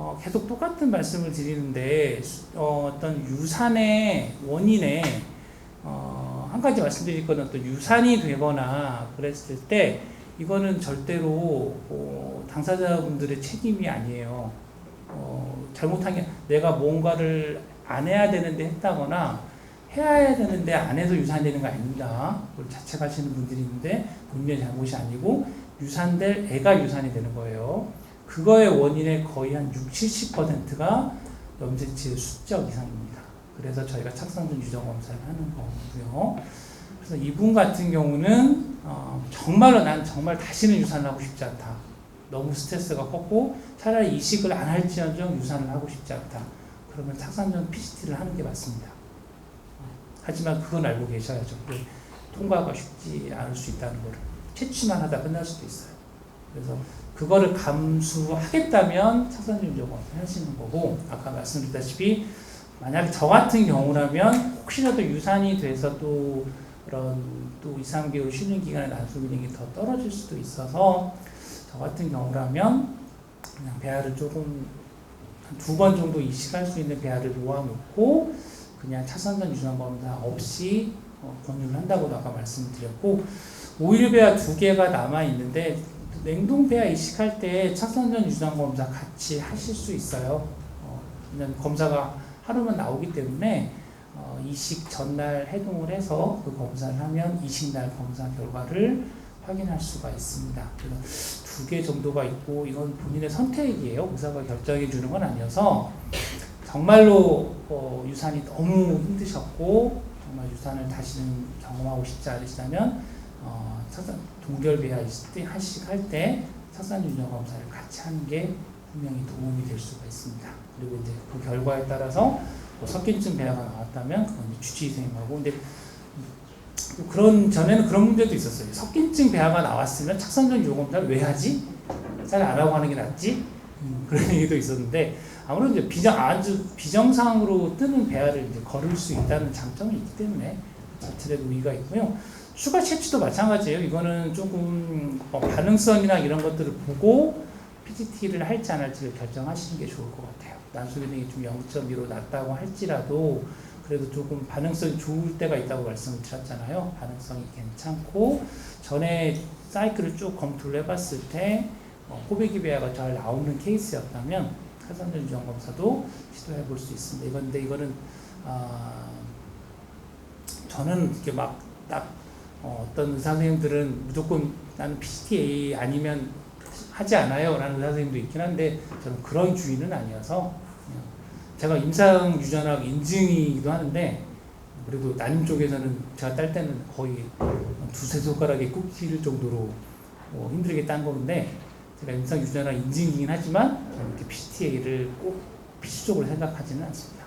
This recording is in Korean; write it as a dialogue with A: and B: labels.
A: 어, 계속 똑같은 말씀을 드리는데 어, 어떤 유산의 원인에 어, 한 가지 말씀드릴 거는 또 유산이 되거나 그랬을 때 이거는 절대로 어, 당사자분들의 책임이 아니에요. 어, 잘못한 게 내가 뭔가를 안 해야 되는데 했다거나 해야 되는데 안 해서 유산되는 거 아닙니다. 그걸 자책하시는 분들이 있는데 본인의 잘못이 아니고 유산될 애가 유산이 되는 거예요. 그거의 원인의 거의 한 60, 70%가 염색체의 수적 이상입니다. 그래서 저희가 착상전 유전 검사를 하는 거고요. 그래서 이분 같은 경우는 어, 정말로 난 정말 다시는 유산을 하고 싶지 않다. 너무 스트레스가 컸고 차라리 이식을 안 할지언정 유산을 하고 싶지 않다. 그러면 착상전 PCT를 하는 게 맞습니다. 어, 하지만 그건 알고 계셔야죠. 그 통과가 쉽지 않을 수 있다는 거를 채취만 하다 끝날 수도 있어요. 그래서 그거를 감수하겠다면 유전 검사를 하시는 거고 아까 말씀드렸다시피 만약에 저 같은 경우라면 혹시라도 유산이 돼서 또 그런 또 2, 3개월 쉬는 기간에 난소 기능이 더 떨어질 수도 있어서 저 같은 경우라면 그냥 배아를 조금 두 번 정도 이식할 수 있는 배아를 놓아놓고 그냥 차선전 유전 검사 없이 어, 권유를 한다고도 아까 말씀드렸고 오일 배아 두 개가 남아 있는데 냉동 배아 이식할 때 차선전 유전 검사 같이 하실 수 있어요. 어, 검사가 하루만 나오기 때문에 어, 이식 전날 해동을 해서 그 검사를 하면 이식날 검사 결과를 확인할 수가 있습니다. 그래서 두 개 정도가 있고 이건 본인의 선택이에요. 의사가 결정해 주는 건 아니어서 정말로 어, 유산이 너무 힘드셨고 정말 유산을 다시는 경험하고 싶지 않으시다면 어, 차산 동결배아 있을 때 하식 할때 차산 유전 검사를 같이 하는 게 분명히 도움이 될 수가 있습니다. 그리고 이제 그 결과에 따라서 뭐 섞인증 배아가 나왔다면 그건 주치의생님하고 근데 또 그런 전에는 그런 문제도 있었어요. 섞인증 배아가 나왔으면 착선전 요검사를 왜 하지? 차라리 안 하고 하는 게 낫지? 음, 그런 얘기도 있었는데 아무래도 이제 비정 아주 비정상으로 뜨는 배아를 이제 걸을 수 있다는 장점이 있기 때문에 자체의 의의가 있고요. 추가 채취도 마찬가지예요. 이거는 조금 어, 반응성이나 이런 것들을 보고 PGT를 할지 안 할지를 결정하시는 게 좋을 것 같아요. 난소 기능이 좀 0.2로 낮다고 할지라도 그래도 조금 반응성이 좋을 때가 있다고 말씀을 드렸잖아요. 반응성이 괜찮고 전에 사이클을 쭉 검토를 해봤을 때 어, 코베기 배아가 잘 나오는 케이스였다면 카산전 유전 검사도 시도해 볼 수 있습니다. 이건 근데 이거는 아, 저는 이렇게 막딱 어, 어떤 의사 선생님들은 무조건 나는 PCTA 아니면 하지 않아요 라는 의사 선생님도 있긴 한데 저는 그런 주의는 아니어서 제가 임상 유전학 인증이기도 하는데 그래도 난 쪽에서는 제가 딸 때는 거의 두세 손가락에 꼽힐 정도로 뭐 힘들게 딴 건데 제가 임상 유전학 인증이긴 하지만 저는 이렇게 PCTA를 꼭 필수적으로 생각하지는 않습니다.